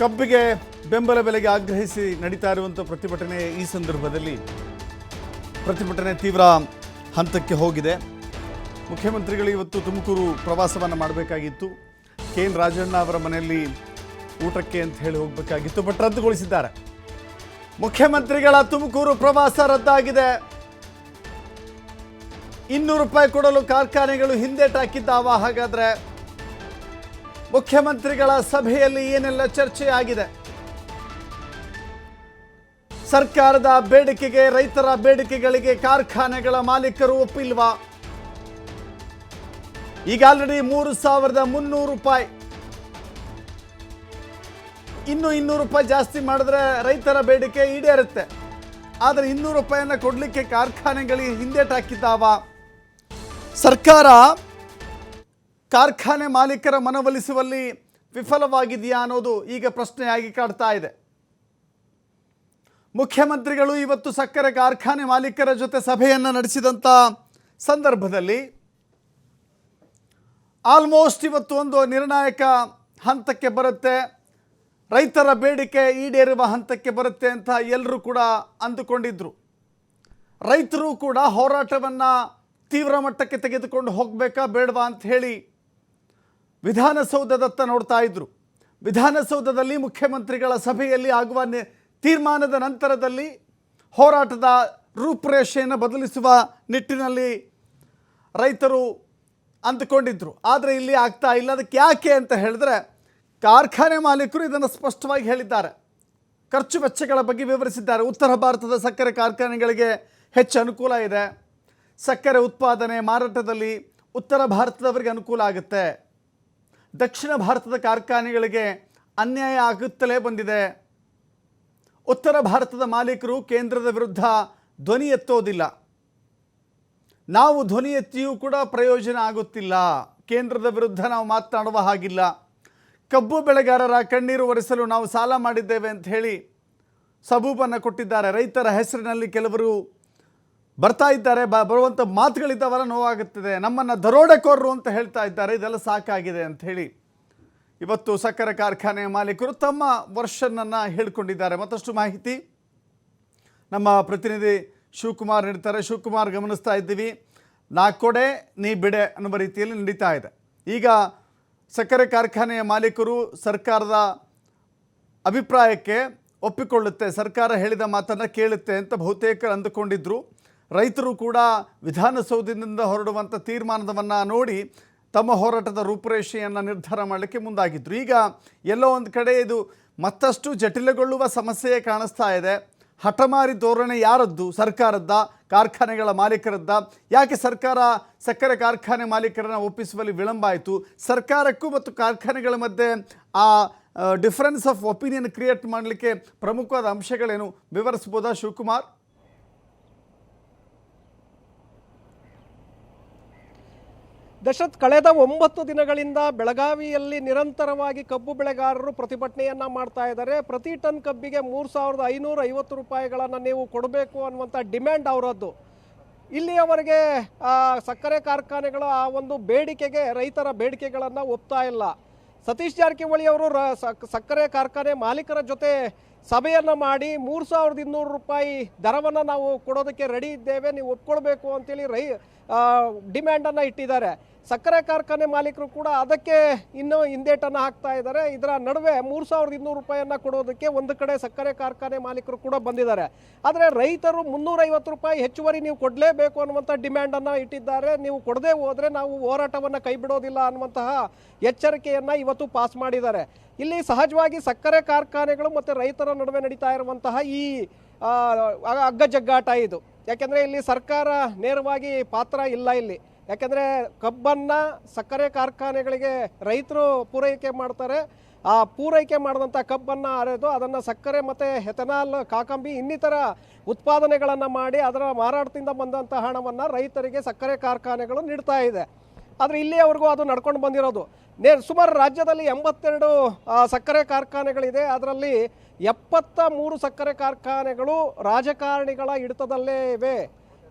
ಕಬ್ಬಿಗೆ ಬೆಂಬಲ ಬೆಲೆಗೆ ಆಗ್ರಹಿಸಿ ನಡೀತಾ ಇರುವಂಥ ಪ್ರತಿಭಟನೆ ಈ ಸಂದರ್ಭದಲ್ಲಿ. ಪ್ರತಿಭಟನೆ ತೀವ್ರ ಹಂತಕ್ಕೆ ಹೋಗಿದೆ. ಮುಖ್ಯಮಂತ್ರಿಗಳು ಇವತ್ತು ತುಮಕೂರು ಪ್ರವಾಸವನ್ನು ಮಾಡಬೇಕಾಗಿತ್ತು. ಕೆ ಎನ್ ರಾಜಣ್ಣ ಅವರ ಮನೆಯಲ್ಲಿ ಊಟಕ್ಕೆ ಅಂತ ಹೇಳಿ ಹೋಗಬೇಕಾಗಿತ್ತು, ಬಟ್ ರದ್ದುಗೊಳಿಸಿದ್ದಾರೆ. ಮುಖ್ಯಮಂತ್ರಿಗಳ ತುಮಕೂರು ಪ್ರವಾಸ ರದ್ದಾಗಿದೆ. ಇನ್ನೂರು ರೂಪಾಯಿ ಕೊಡಲು ಕಾರ್ಖಾನೆಗಳು ಹಿಂದೇಟಾಕಿದ್ದಾವ ಹಾಗಾದ್ರೆ ಮುಖ್ಯಮಂತ್ರಿಗಳ ಸಭೆಯಲ್ಲಿ ಏನೆಲ್ಲ ಚರ್ಚೆ ಆಗಿದೆ ಸರ್ಕಾರದ ಬೇಡಿಕೆಗೆ ರೈತರ ಬೇಡಿಕೆಗಳಿಗೆ ಕಾರ್ಖಾನೆಗಳ ಮಾಲೀಕರು ಒಪ್ಪಿಲ್ವಾ? ಈಗ ಆಲ್ರೆಡಿ ಮೂರು ಸಾವಿರದ ಮುನ್ನೂರು ರೂಪಾಯಿ. ಇನ್ನು ಇನ್ನೂರು ರೂಪಾಯಿ ಜಾಸ್ತಿ ಮಾಡಿದ್ರೆ ರೈತರ ಬೇಡಿಕೆ ಈಡೇರುತ್ತೆ. ಆದರೆ ಇನ್ನೂರು ರೂಪಾಯಿಯನ್ನು ಕೊಡಲಿಕ್ಕೆ ಕಾರ್ಖಾನೆಗಳಿಗೆ ಹಿಂದೇಟಾಕಿದ್ದಾವ ಸರ್ಕಾರ ಕಾರ್ಖಾನೆ ಮಾಲೀಕರ ಮನವೊಲಿಸುವಲ್ಲಿ ವಿಫಲವಾಗಿದೆಯಾ ಅನ್ನೋದು ಈಗ ಪ್ರಶ್ನೆಯಾಗಿ ಕಾಡ್ತಾ ಇದೆ. ಮುಖ್ಯಮಂತ್ರಿಗಳು ಇವತ್ತು ಸಕ್ಕರೆ ಕಾರ್ಖಾನೆ ಮಾಲೀಕರ ಜೊತೆ ಸಭೆಯನ್ನು ನಡೆಸಿದಂಥ ಸಂದರ್ಭದಲ್ಲಿ ಆಲ್ಮೋಸ್ಟ್ ಇವತ್ತು ಒಂದು ನಿರ್ಣಾಯಕ ಹಂತಕ್ಕೆ ಬರುತ್ತೆ. ರೈತರ ಬೇಡಿಕೆ ಈಡೇರುವ ಹಂತಕ್ಕೆ ಬರುತ್ತೆ ಅಂತ ಎಲ್ಲರೂ ಕೂಡ ಅಂದುಕೊಂಡಿದ್ದರು ರೈತರು ಕೂಡ ಹೋರಾಟವನ್ನು ತೀವ್ರ ಮಟ್ಟಕ್ಕೆ ತೆಗೆದುಕೊಂಡು ಹೋಗಬೇಕಾ ಬೇಡವಾ ಅಂತ ಹೇಳಿ ವಿಧಾನಸೌಧದತ್ತ ನೋಡ್ತಾ ಇದ್ರು. ವಿಧಾನಸೌಧದಲ್ಲಿ ಮುಖ್ಯಮಂತ್ರಿಗಳ ಸಭೆಯಲ್ಲಿ ಆಗುವ ತೀರ್ಮಾನದ ನಂತರದಲ್ಲಿ ಹೋರಾಟದ ರೂಪುರೇಷೆಯನ್ನು ಬದಲಿಸುವ ನಿಟ್ಟಿನಲ್ಲಿ ರೈತರು ಅಂದುಕೊಂಡಿದ್ರು. ಆದರೆ ಇಲ್ಲಿ ಆಗ್ತಾ ಇಲ್ಲ. ಅದಕ್ಕೆ ಯಾಕೆ ಅಂತ ಹೇಳಿದ್ರೆ ಕಾರ್ಖಾನೆ ಮಾಲೀಕರು ಇದನ್ನು ಸ್ಪಷ್ಟವಾಗಿ ಹೇಳಿದ್ದಾರೆ. ಖರ್ಚು ವೆಚ್ಚಗಳ ಬಗ್ಗೆ ವಿವರಿಸಿದ್ದಾರೆ. ಉತ್ತರ ಭಾರತದ ಸಕ್ಕರೆ ಕಾರ್ಖಾನೆಗಳಿಗೆ ಹೆಚ್ಚು ಅನುಕೂಲ ಇದೆ. ಸಕ್ಕರೆ ಉತ್ಪಾದನೆ ಮಾರಾಟದಲ್ಲಿ ಉತ್ತರ ಭಾರತದವರಿಗೆ ಅನುಕೂಲ ಆಗುತ್ತೆ. ದಕ್ಷಿಣ ಭಾರತದ ಕಾರ್ಖಾನೆಗಳಿಗೆ ಅನ್ಯಾಯ ಆಗುತ್ತಲೇ ಬಂದಿದೆ. ಉತ್ತರ ಭಾರತದ ಮಾಲೀಕರು ಕೇಂದ್ರದ ವಿರುದ್ಧ ಧ್ವನಿ ಎತ್ತೋದಿಲ್ಲ. ನಾವು ಧ್ವನಿ ಎತ್ತಿಯೂ ಕೂಡ ಪ್ರಯೋಜನ ಆಗುತ್ತಿಲ್ಲ. ಕೇಂದ್ರದ ವಿರುದ್ಧ ನಾವು ಮಾತನಾಡುವ ಹಾಗಿಲ್ಲ. ಕಬ್ಬು ಬೆಳೆಗಾರರ ಕಣ್ಣೀರು ಒರೆಸಲು ನಾವು ಸಾಲ ಮಾಡಿದ್ದೇವೆ ಅಂತ ಹೇಳಿ ಸಬೂಬನ್ನು ಕೊಟ್ಟಿದ್ದಾರೆ. ರೈತರ ಹೆಸರಿನಲ್ಲಿ ಕೆಲವರು ಬರ್ತಾ ಇದ್ದಾರೆ, ಬ ಬರುವಂಥ ಮಾತುಗಳಿದ್ದವರ ನೋವಾಗುತ್ತದೆ. ನಮ್ಮನ್ನು ದರೋಡೆಕೋರರು ಅಂತ ಹೇಳ್ತಾ ಇದ್ದಾರೆ. ಇದೆಲ್ಲ ಸಾಕಾಗಿದೆ ಅಂತ ಹೇಳಿ ಇವತ್ತು ಸಕ್ಕರೆ ಕಾರ್ಖಾನೆಯ ಮಾಲೀಕರು ತಮ್ಮ ವರ್ಷನನ್ನು ಹೇಳ್ಕೊಂಡಿದ್ದಾರೆ. ಮತ್ತಷ್ಟು ಮಾಹಿತಿ. ನಮ್ಮ ಪ್ರತಿನಿಧಿ ಶಿವಕುಮಾರ್ ನೀಡ್ತಾರೆ ಶಿವಕುಮಾರ್, ಗಮನಿಸ್ತಾ ಇದ್ದೀವಿ. ನಾ ಕೊಡೆ, ನೀ ಬಿಡೆ ಅನ್ನುವ ರೀತಿಯಲ್ಲಿ ನಡೀತಾ ಇದೆ. ಈಗ ಸಕ್ಕರೆ ಕಾರ್ಖಾನೆಯ ಮಾಲೀಕರು ಸರ್ಕಾರದ ಅಭಿಪ್ರಾಯಕ್ಕೆ ಒಪ್ಪಿಕೊಳ್ಳುತ್ತೆ. ಸರ್ಕಾರ ಹೇಳಿದ ಮಾತನ್ನು ಕೇಳುತ್ತೆ ಅಂತ ಬಹುತೇಕ ಅಂದುಕೊಂಡಿದ್ರು. ರೈತರು ಕೂಡ ವಿಧಾನಸೌಧದಿಂದ ಹೊರಡುವಂಥ ತೀರ್ಮಾನವನ್ನು ನೋಡಿ ತಮ್ಮ ಹೋರಾಟದ ರೂಪುರೇಷೆಯನ್ನು ನಿರ್ಧಾರ ಮಾಡಲಿಕ್ಕೆ ಮುಂದಾಗಿದ್ದರು ಈಗ ಎಲ್ಲೋ ಒಂದು ಕಡೆ ಇದು ಮತ್ತಷ್ಟು ಜಟಿಲಗೊಳ್ಳುವ ಸಮಸ್ಯೆಯೇ ಕಾಣಿಸ್ತಾ ಇದೆ. ಹಠಮಾರಿ ಧೋರಣೆ ಯಾರದ್ದು? ಸರ್ಕಾರದ್ದ ಕಾರ್ಖಾನೆಗಳ ಮಾಲೀಕರದ್ದ? ಯಾಕೆ ಸರ್ಕಾರ ಸಕ್ಕರೆ ಕಾರ್ಖಾನೆ ಮಾಲೀಕರನ್ನು ಒಪ್ಪಿಸುವಲ್ಲಿ ವಿಳಂಬ ಆಯಿತು? ಸರ್ಕಾರಕ್ಕೂ ಮತ್ತು ಕಾರ್ಖಾನೆಗಳ ಮಧ್ಯೆ ಆ ಡಿಫರೆನ್ಸ್ ಆಫ್ ಒಪಿನಿಯನ್ ಕ್ರಿಯೇಟ್ ಮಾಡಲಿಕ್ಕೆ ಪ್ರಮುಖವಾದ ಅಂಶಗಳೇನು? ವಿವರಿಸ್ಬೋದಾ ಶಿವಕುಮಾರ್? ದಶರಥ್ ಕಳೆದ ಒಂಬತ್ತು ದಿನಗಳಿಂದ ಬೆಳಗಾವಿಯಲ್ಲಿ ನಿರಂತರವಾಗಿ ಕಬ್ಬು ಬೆಳೆಗಾರರು ಪ್ರತಿಭಟನೆಯನ್ನ ಮಾಡ್ತಾ ಇದ್ದಾರೆ. ಪ್ರತಿ ಟನ್ ಕಬ್ಬಿಗೆ ಮೂರು ಸಾವಿರದ ಐನೂರ ಐವತ್ತು ರೂಪಾಯಿಗಳನ್ನು ನೀವು ಕೊಡಬೇಕು ಅನ್ನುವಂಥ ಡಿಮ್ಯಾಂಡ್ ಅವರದ್ದು. ಇಲ್ಲಿಯವರೆಗೆ ಸಕ್ಕರೆ ಕಾರ್ಖಾನೆಗಳು ಆ ಒಂದು ಬೇಡಿಕೆಗೆ, ರೈತರ ಬೇಡಿಕೆಗಳನ್ನು ಒಪ್ತಾ ಇಲ್ಲ. ಸತೀಶ್ ಜಾರಕಿಹೊಳಿ ಅವರು ಸಕ್ಕರೆ ಕಾರ್ಖಾನೆ ಮಾಲೀಕರ ಜೊತೆ ಸಭೆಯನ್ನು ಮಾಡಿ ಮೂರು ಸಾವಿರದ ಇನ್ನೂರು ರೂಪಾಯಿ ದರವನ್ನು ನಾವು ಕೊಡೋದಕ್ಕೆ ರೆಡಿ ಇದ್ದೇವೆ. ನೀವು ಒಪ್ಕೊಳ್ಬೇಕು ಅಂತೇಳಿ ರೈ ಡಿಮ್ಯಾಂಡನ್ನು ಇಟ್ಟಿದ್ದಾರೆ. ಸಕ್ಕರೆ ಕಾರ್ಖಾನೆ ಮಾಲೀಕರು ಕೂಡ ಅದಕ್ಕೆ ಇನ್ನೂ ಹಿಂದೇಟನ್ನು ಹಾಕ್ತಾ ಇದ್ದಾರೆ. ಇದರ ನಡುವೆ ಮೂರು ಸಾವಿರದ ಇನ್ನೂರು ರೂಪಾಯಿಯನ್ನು ಕೊಡೋದಕ್ಕೆ ಒಂದು ಕಡೆ ಸಕ್ಕರೆ ಕಾರ್ಖಾನೆ ಮಾಲೀಕರು ಕೂಡ ಬಂದಿದ್ದಾರೆ. ಆದರೆ ರೈತರು ಮುನ್ನೂರೈವತ್ತು ರೂಪಾಯಿ ಹೆಚ್ಚುವರಿ ನೀವು ಕೊಡಲೇಬೇಕು ಅನ್ನುವಂಥ ಡಿಮ್ಯಾಂಡನ್ನು ಇಟ್ಟಿದ್ದಾರೆ. ನೀವು ಕೊಡದೇ ಹೋದರೆ ನಾವು ಹೋರಾಟವನ್ನು ಕೈ ಬಿಡೋದಿಲ್ಲ ಅನ್ನುವಂತಹ ಎಚ್ಚರಿಕೆಯನ್ನು ಇವತ್ತು ಪಾಸ್ ಮಾಡಿದ್ದಾರೆ. ಇಲ್ಲಿ ಸಹಜವಾಗಿ ಸಕ್ಕರೆ ಕಾರ್ಖಾನೆಗಳು ಮತ್ತು ರೈತರ ನಡುವೆ ನಡೀತಾ ಇರುವಂತಹ ಈ ಅಗ್ಗಜಗ್ಗಾಟ ಅಗ್ಗ ಜಗ್ಗಾಟ ಇದು. ಯಾಕೆಂದರೆ ಇಲ್ಲಿ ಸರ್ಕಾರ ನೇರವಾಗಿ ಪಾತ್ರ ಇಲ್ಲ ಇಲ್ಲಿ. ಯಾಕೆಂದರೆ ಕಬ್ಬನ್ನು ಸಕ್ಕರೆ ಕಾರ್ಖಾನೆಗಳಿಗೆ ರೈತರು ಪೂರೈಕೆ ಮಾಡ್ತಾರೆ. ಆ ಪೂರೈಕೆ ಮಾಡಿದಂಥ ಕಬ್ಬನ್ನು ಅರೆದು ಅದನ್ನು ಸಕ್ಕರೆ ಮತ್ತು ಹೆಥನಾಲ್ ಕಾಕಂಬಿ ಇನ್ನಿತರ ಉತ್ಪಾದನೆಗಳನ್ನು ಮಾಡಿ ಅದರ ಮಾರಾಟದಿಂದ ಬಂದಂಥ ಹಣವನ್ನು ರೈತರಿಗೆ ಸಕ್ಕರೆ ಕಾರ್ಖಾನೆಗಳು ನೀಡ್ತಾ ಇದೆ. ಆದರೆ ಇಲ್ಲಿಯವರೆಗೂ ಅದು ನಡ್ಕೊಂಡು ಬಂದಿರೋದು. ನೇ ಸುಮಾರು ರಾಜ್ಯದಲ್ಲಿ ಎಂಬತ್ತೆರಡು ಸಕ್ಕರೆ ಕಾರ್ಖಾನೆಗಳಿದೆ. ಅದರಲ್ಲಿ ಎಪ್ಪತ್ತ ಮೂರು ಸಕ್ಕರೆ ಕಾರ್ಖಾನೆಗಳು ರಾಜಕಾರಣಿಗಳ ಹಿಡಿತದಲ್ಲೇ ಇವೆ.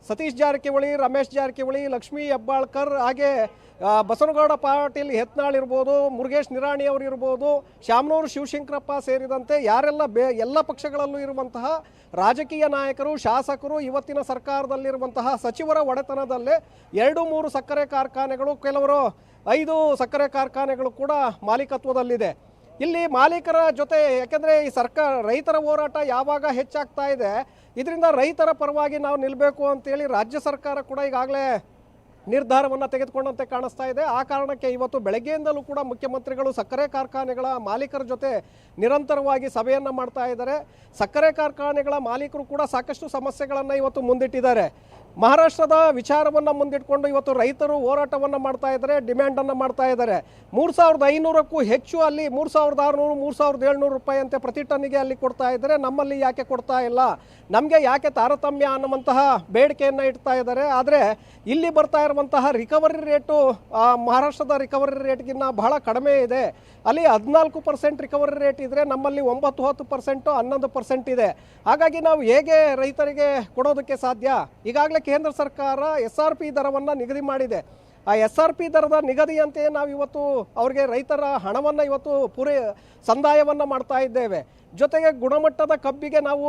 ಸತೀಶ್ ಜಾರಕಿಹೊಳಿ, ರಮೇಶ್ ಜಾರಕಿಹೊಳಿ, ಲಕ್ಷ್ಮೀ ಹೆಬ್ಬಾಳ್ಕರ್, ಹಾಗೆ ಬಸವನಗೌಡ ಪಾಟೀಲ್ ಹೆತ್ನಾಳ್ ಇರ್ಬೋದು, ಮುರುಗೇಶ್ ನಿರಾಣಿ ಅವರು ಇರ್ಬೋದು ಶಾಮನೂರು ಶಿವಶಂಕರಪ್ಪ ಸೇರಿದಂತೆ ಯಾರೆಲ್ಲ ಬೇ, ಎಲ್ಲ ಪಕ್ಷಗಳಲ್ಲೂ ಇರುವಂತಹ ರಾಜಕೀಯ ನಾಯಕರು, ಶಾಸಕರು, ಇವತ್ತಿನ ಸರ್ಕಾರದಲ್ಲಿರುವಂತಹ ಸಚಿವರ ಒಡೆತನದಲ್ಲೇ ಎರಡು ಮೂರು ಸಕ್ಕರೆ ಕಾರ್ಖಾನೆಗಳು, ಕೆಲವರು ಐದು ಸಕ್ಕರೆ ಕಾರ್ಖಾನೆಗಳು ಕೂಡ ಮಾಲೀಕತ್ವದಲ್ಲಿದೆ. ಇಲ್ಲಿ ಮಾಲೀಕರ ಜೊತೆ, ಯಾಕೆಂದರೆ ಈ ಸರ್ಕಾರ, ರೈತರ ಹೋರಾಟ ಯಾವಾಗ ಹೆಚ್ಚಾಗ್ತಾ ಇದೆ, ಇದರಿಂದ ರೈತರ ಪರವಾಗಿ ನಾವು ನಿಲ್ಲಬೇಕು ಅಂತೇಳಿ ರಾಜ್ಯ ಸರ್ಕಾರ ಕೂಡ ಈಗಾಗಲೇ ನಿರ್ಧಾರವನ್ನು ತೆಗೆದುಕೊಂಡಂತೆ ಕಾಣಿಸ್ತಾ ಇದೆ. ಆ ಕಾರಣಕ್ಕೆ ಇವತ್ತು ಬೆಳಗ್ಗೆಯಿಂದಲೂ ಕೂಡ ಮುಖ್ಯಮಂತ್ರಿಗಳು ಸಕ್ಕರೆ ಕಾರ್ಖಾನೆಗಳ ಮಾಲೀಕರ ಜೊತೆ ನಿರಂತರವಾಗಿ ಸಭೆಯನ್ನು ಮಾಡ್ತಾ ಇದ್ದಾರೆ. ಸಕ್ಕರೆ ಕಾರ್ಖಾನೆಗಳ ಮಾಲೀಕರು ಕೂಡ ಸಾಕಷ್ಟು ಸಮಸ್ಯೆಗಳನ್ನು ಇವತ್ತು ಮುಂದಿಟ್ಟಿದ್ದಾರೆ. ಮಹಾರಾಷ್ಟ್ರದ ವಿಚಾರವನ್ನು ಮುಂದಿಟ್ಕೊಂಡು ಇವತ್ತು ರೈತರು ಹೋರಾಟವನ್ನು ಮಾಡ್ತಾ ಇದ್ದಾರೆ, ಡಿಮ್ಯಾಂಡನ್ನು ಮಾಡ್ತಾ ಇದ್ದಾರೆ. ಮೂರು ಸಾವಿರದ ಐನೂರಕ್ಕೂ ಹೆಚ್ಚು ಅಲ್ಲಿ ಮೂರು ಸಾವಿರದ ಆರುನೂರು, ಮೂರು ಸಾವಿರದ ಏಳ್ನೂರು ರೂಪಾಯಿ ಅಂತೆ ಪ್ರತಿ ಟನ್ನಿಗೆ ಅಲ್ಲಿ ಕೊಡ್ತಾ ಇದ್ದಾರೆ. ನಮ್ಮಲ್ಲಿ ಯಾಕೆ ಕೊಡ್ತಾ ಇಲ್ಲ? ನಮಗೆ ಯಾಕೆ ತಾರತಮ್ಯ ಅನ್ನುವಂತಹ ಬೇಡಿಕೆಯನ್ನು ಇಡ್ತಾ ಇದ್ದಾರೆ. ಆದರೆ ಇಲ್ಲಿ ಬರ್ತಾ ಇರುವಂತಹ ರಿಕವರಿ ರೇಟು ಮಹಾರಾಷ್ಟ್ರದ ರಿಕವರಿ ರೇಟ್ಗಿನ್ನ ಬಹಳ ಕಡಿಮೆ ಇದೆ. ಅಲ್ಲಿ ಹದಿನಾಲ್ಕು ಪರ್ಸೆಂಟ್ ರಿಕವರಿ ರೇಟ್ ಇದ್ದರೆ ನಮ್ಮಲ್ಲಿ ಒಂಬತ್ತು, ಹತ್ತು ಪರ್ಸೆಂಟು ಹನ್ನೊಂದು ಪರ್ಸೆಂಟ್ ಇದೆ. ಹಾಗಾಗಿ ನಾವು ಹೇಗೆ ರೈತರಿಗೆ ಕೊಡೋದಕ್ಕೆ ಸಾಧ್ಯ? ಈಗಾಗಲೇ ಕೇಂದ್ರ ಸರ್ಕಾರ ಎಸ್ ಆರ್ ಪಿ ದರವನ್ನು ನಿಗದಿ ಮಾಡಿದೆ. ಆ ಎಸ್ ಆರ್ ಪಿ ದರದ ನಿಗದಿಯಂತೆ ನಾವು ಇವತ್ತು ಅವರಿಗೆ ರೈತರ ಹಣವನ್ನು ಇವತ್ತು ಪೂರೈ ಸಂದಾಯವನ್ನು ಮಾಡ್ತಾ ಇದ್ದೇವೆ. ಜೊತೆಗೆ ಗುಣಮಟ್ಟದ ಕಬ್ಬಿಗೆ ನಾವು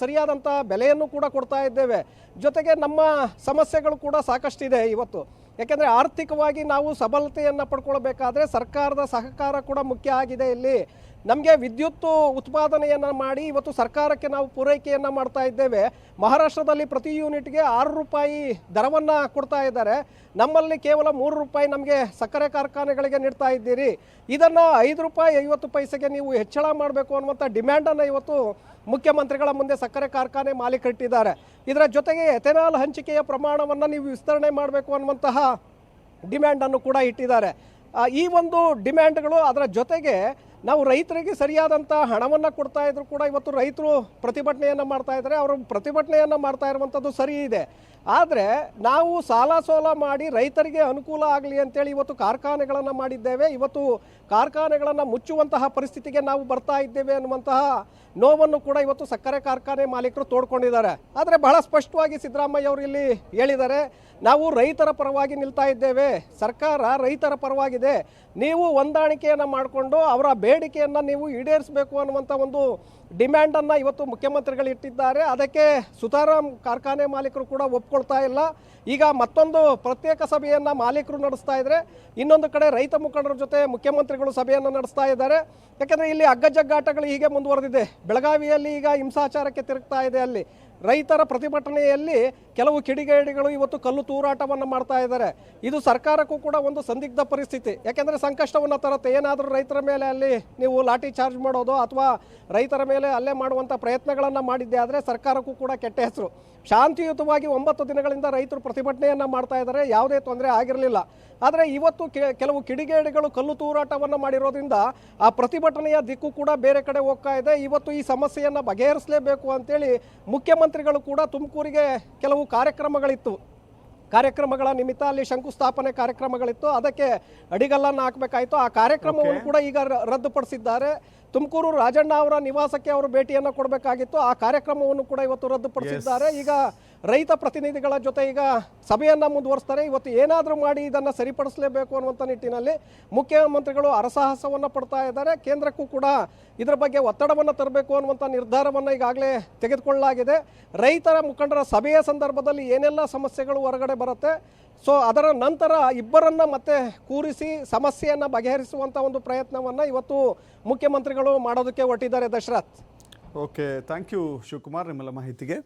ಸರಿಯಾದಂಥ ಬೆಲೆಯನ್ನು ಕೂಡ ಕೊಡ್ತಾ ಇದ್ದೇವೆ. ಜೊತೆಗೆ ನಮ್ಮ ಸಮಸ್ಯೆಗಳು ಕೂಡ ಸಾಕಷ್ಟಿದೆ ಇವತ್ತು. ಯಾಕೆಂದರೆ ಆರ್ಥಿಕವಾಗಿ ನಾವು ಸಬಲತೆಯನ್ನು ಪಡ್ಕೊಳ್ಬೇಕಾದ್ರೆ ಸರ್ಕಾರದ ಸಹಕಾರ ಕೂಡ ಮುಖ್ಯ ಆಗಿದೆ ಇಲ್ಲಿ. ನಮಗೆ ವಿದ್ಯುತ್ ಉತ್ಪಾದನೆಯನ್ನು ಮಾಡಿ ಇವತ್ತು ಸರ್ಕಾರಕ್ಕೆ ನಾವು ಪೂರೈಕೆಯನ್ನು ಮಾಡ್ತಾ ಇದ್ದೇವೆ. ಮಹಾರಾಷ್ಟ್ರದಲ್ಲಿ ಪ್ರತಿ ಯೂನಿಟ್ಗೆ ಆರು ರೂಪಾಯಿ ದರವನ್ನು ಕೊಡ್ತಾ ಇದ್ದಾರೆ. ನಮ್ಮಲ್ಲಿ ಕೇವಲ ಮೂರು ರೂಪಾಯಿ ನಮಗೆ ಸಕ್ಕರೆ ಕಾರ್ಖಾನೆಗಳಿಗೆ ನೀಡ್ತಾ ಇದ್ದೀರಿ. ಇದನ್ನು ಐದು ರೂಪಾಯಿ ಐವತ್ತು ಪೈಸೆಗೆ ನೀವು ಹೆಚ್ಚಳ ಮಾಡಬೇಕು ಅನ್ನುವಂಥ ಡಿಮ್ಯಾಂಡನ್ನು ಇವತ್ತು ಮುಖ್ಯಮಂತ್ರಿಗಳ ಮುಂದೆ ಸಕ್ಕರೆ ಕಾರ್ಖಾನೆ ಮಾಲೀಕರಿಟ್ಟಿದ್ದಾರೆ ಇದರ ಜೊತೆಗೆ ಎಥೆನಾಲ್ ಹಂಚಿಕೆಯ ಪ್ರಮಾಣವನ್ನು ನೀವು ವಿಸ್ತರಣೆ ಮಾಡಬೇಕು ಅನ್ನುವಂತಹ ಡಿಮ್ಯಾಂಡನ್ನು ಕೂಡ ಇಟ್ಟಿದ್ದಾರೆ. ಈ ಒಂದು ಡಿಮ್ಯಾಂಡ್ಗಳು ಅದರ ಜೊತೆಗೆ ನಾವು ರೈತರಿಗೆ ಸರಿಯಾದಂಥ ಹಣವನ್ನು ಕೊಡ್ತಾ ಇದ್ರು ಕೂಡ ಇವತ್ತು ರೈತರು ಪ್ರತಿಭಟನೆಯನ್ನು ಮಾಡ್ತಾ ಇದ್ದಾರೆ. ಅವರು ಪ್ರತಿಭಟನೆಯನ್ನು ಮಾಡ್ತಾ ಇರುವಂಥದ್ದು ಸರಿ ಇದೆ. ಆದರೆ ನಾವು ಸಾಲ ಸೋಲ ಮಾಡಿ ರೈತರಿಗೆ ಅನುಕೂಲ ಆಗಲಿ ಅಂತೇಳಿ ಇವತ್ತು ಕಾರ್ಖಾನೆಗಳನ್ನು ಮಾಡಿದ್ದೇವೆ. ಇವತ್ತು ಕಾರ್ಖಾನೆಗಳನ್ನು ಮುಚ್ಚುವಂತಹ ಪರಿಸ್ಥಿತಿಗೆ ನಾವು ಬರ್ತಾ ಇದ್ದೇವೆ ಅನ್ನುವಂತಹ ನೋವನ್ನು ಕೂಡ ಇವತ್ತು ಸಕ್ಕರೆ ಕಾರ್ಖಾನೆ ಮಾಲೀಕರು ತೋಡ್ಕೊಂಡಿದ್ದಾರೆ. ಆದರೆ ಬಹಳ ಸ್ಪಷ್ಟವಾಗಿ ಸಿದ್ದರಾಮಯ್ಯ ಅವರು ಇಲ್ಲಿ ಹೇಳಿದ್ದಾರೆ, ನಾವು ರೈತರ ಪರವಾಗಿ ನಿಲ್ತಾ ಇದ್ದೇವೆ. ಸರ್ಕಾರ ರೈತರ ಪರವಾಗಿದೆ. ನೀವು ಹೊಂದಾಣಿಕೆಯನ್ನು ಮಾಡಿಕೊಂಡು ಅವರ ಬೇಡಿಕೆಯನ್ನು ನೀವು ಈಡೇರಿಸಬೇಕು ಅನ್ನುವಂಥ ಒಂದು ಡಿಮ್ಯಾಂಡನ್ನು ಇವತ್ತು ಮುಖ್ಯಮಂತ್ರಿಗಳು ಇಟ್ಟಿದ್ದಾರೆ. ಅದಕ್ಕೆ ಸುತಾರಾಮ್ ಕಾರ್ಖಾನೆ ಮಾಲೀಕರು ಕೂಡ ಒಪ್ಕೊಳ್ತಾ ಇಲ್ಲ. ಈಗ ಮತ್ತೊಂದು ಪ್ರತ್ಯೇಕ ಸಭೆಯನ್ನು ಮಾಲೀಕರು ನಡೆಸ್ತಾ ಇದ್ದರೆ ಇನ್ನೊಂದು ಕಡೆ ರೈತ ಮುಖಂಡರ ಜೊತೆ ಮುಖ್ಯಮಂತ್ರಿಗಳು ಸಭೆಯನ್ನು ನಡೆಸ್ತಾ ಇದ್ದಾರೆ. ಯಾಕಂದರೆ ಇಲ್ಲಿ ಅಗ್ಗಜಗ್ಗಾಟಗಳು ಹೀಗೆ ಮುಂದುವರೆದಿದೆ. ಬೆಳಗಾವಿಯಲ್ಲಿ ಈಗ ಹಿಂಸಾಚಾರಕ್ಕೆ ತಿರುಗ್ತಾ ಇದೆ ಅಲ್ಲಿ. ರೈತರ ಪ್ರತಿಭಟನೆಯಲ್ಲಿ ಕೆಲವು ಕಿಡಿಗೇಡಿಗಳು ಇವತ್ತು ಕಲ್ಲು ತೂರಾಟವನ್ನು ಮಾಡ್ತಾ ಇದ್ದಾರೆ. ಇದು ಸರ್ಕಾರಕ್ಕೂ ಕೂಡ ಒಂದು ಸಂದಿಗ್ಧ ಪರಿಸ್ಥಿತಿ. ಯಾಕೆಂದರೆ ಸಂಕಷ್ಟವನ್ನು ತರುತ್ತೆ. ಏನಾದರೂ ರೈತರ ಮೇಲೆ ಅಲ್ಲಿ ನೀವು ಲಾಠಿ ಚಾರ್ಜ್ ಮಾಡೋದು ಅಥವಾ ರೈತರ ಮೇಲೆ ಅಲ್ಲೇ ಮಾಡುವಂಥ ಪ್ರಯತ್ನಗಳನ್ನು ಮಾಡಿದ್ದೆ ಆದರೆ ಸರ್ಕಾರಕ್ಕೂ ಕೂಡ ಕೆಟ್ಟ ಹೆಸರು. ಶಾಂತಿಯುತವಾಗಿ ಒಂಬತ್ತು ದಿನಗಳಿಂದ ರೈತರು ಪ್ರತಿಭಟನೆಯನ್ನು ಮಾಡ್ತಾ ಇದ್ದಾರೆ. ಯಾವುದೇ ತೊಂದರೆ ಆಗಿರಲಿಲ್ಲ. ಆದರೆ ಇವತ್ತು ಕೆಲವು ಕಿಡಿಗೇಡಿಗಳು ಕಲ್ಲು ತೂರಾಟವನ್ನು ಮಾಡಿರೋದ್ರಿಂದ ಆ ಪ್ರತಿಭಟನೆಯ ದಿಕ್ಕು ಕೂಡ ಬೇರೆ ಕಡೆ ಹೋಗ್ತಾ ಇದೆ. ಇವತ್ತು ಈ ಸಮಸ್ಯೆಯನ್ನು ಬಗೆಹರಿಸಲೇಬೇಕು ಅಂತೇಳಿ ಮುಖ್ಯಮಂತ್ರಿಗಳು ಕೂಡ ತುಮಕೂರಿಗೆ ಕೆಲವು ಕಾರ್ಯಕ್ರಮಗಳಿತ್ತು. ಕಾರ್ಯಕ್ರಮಗಳ ನಿಮಿತ್ತ ಅಲ್ಲಿ ಶಂಕುಸ್ಥಾಪನೆ ಕಾರ್ಯಕ್ರಮಗಳಿತ್ತು. ಅದಕ್ಕೆ ಅಡಿಗಲ್ಲನ್ನು ಹಾಕಬೇಕಾಯಿತು. ಆ ಕಾರ್ಯಕ್ರಮವನ್ನು ಕೂಡ ಈಗ ರದ್ದುಪಡಿಸಿದ್ದಾರೆ. ತುಮಕೂರು ರಾಜಣ್ಣ ಅವರ ನಿವಾಸಕ್ಕೆ ಅವರು ಭೇಟಿಯನ್ನು ಕೊಡಬೇಕಾಗಿತ್ತು. ಆ ಕಾರ್ಯಕ್ರಮವನ್ನು ಕೂಡ ಇವತ್ತು ರದ್ದುಪಡಿಸಿದ್ದಾರೆ. ಈಗ ರೈತ ಪ್ರತಿನಿಧಿಗಳ ಜೊತೆ ಈಗ ಸಭೆಯನ್ನು ಮುಂದುವರಿಸ್ತಾರೆ. ಇವತ್ತು ಏನಾದರೂ ಮಾಡಿ ಇದನ್ನು ಸರಿಪಡಿಸಲೇಬೇಕು ಅನ್ನುವಂಥ ನಿಟ್ಟಿನಲ್ಲಿ ಮುಖ್ಯಮಂತ್ರಿಗಳು ಅರಸಾಹಸವನ್ನು ಪಡ್ತಾ ಇದ್ದಾರೆ. ಕೇಂದ್ರಕ್ಕೂ ಕೂಡ ಇದರ ಬಗ್ಗೆ ಒತ್ತಡವನ್ನು ತರಬೇಕು ಅನ್ನುವಂಥ ನಿರ್ಧಾರವನ್ನು ಈಗಾಗಲೇ ತೆಗೆದುಕೊಳ್ಳಲಾಗಿದೆ. ರೈತರ ಮುಖಂಡರ ಸಭೆಯ ಸಂದರ್ಭದಲ್ಲಿ ಏನೆಲ್ಲ ಸಮಸ್ಯೆಗಳು ಹೊರಗಡೆ ಬರುತ್ತೆ? ಸೊ ಅದರ ನಂತರ ಇಬ್ಬರನ್ನ ಮತ್ತೆ ಕೂರಿಸಿ ಸಮಸ್ಯೆಯನ್ನು ಬಗೆಹರಿಸುವಂಥ ಒಂದು ಪ್ರಯತ್ನವನ್ನು ಇವತ್ತು ಮುಖ್ಯಮಂತ್ರಿಗಳು ಮಾಡೋದಕ್ಕೆ ಹೊರಟಿದ್ದಾರೆ Dasharath. Okay thank you Shivakumar, ನಿಮ್ಮೆಲ್ಲ ಮಾಹಿತಿಗೆ.